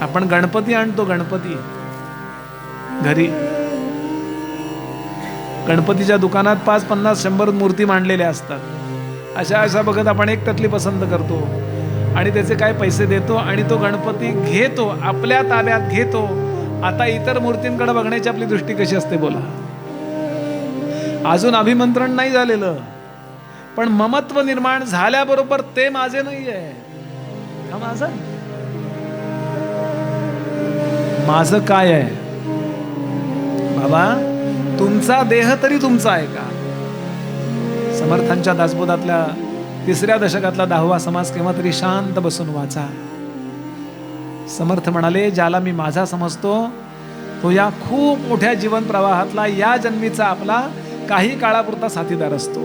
आपण गणपती आणतो गणपती. घरी. गणपतीच्या दुकानात पाच पन्नास शंभर मूर्ती मांडलेल्या असतात. अशा अशा बघत आपण एक त्यातली पसंत करतो. आणि त्याचे काय पैसे देतो आणि तो गणपती घेतो आपल्या ताब्यात घेतो. आता इतर मूर्तींकडे बघण्याची आपली दृष्टी कशी असते बोला. अजून अभिमंत्रण नाही झालेलं. पण ममत्व निर्माण झाल्याबरोबर ते माझे नाही आहे हा माझा माझं काय आहे? बाबा तुमचा देह तरी तुमचा आहे का? समर्थांच्या दासबोधातल्या तिसऱ्या दशकातला दहावा समाज केव्हा तरी शांत बसून वाचा. समर्थ म्हणाले ज्याला मी माझा समजतो तो या खूप मोठ्या जीवन प्रवाहातला या जन्मीचा आपला काही काळापुरता साथीदार असतो.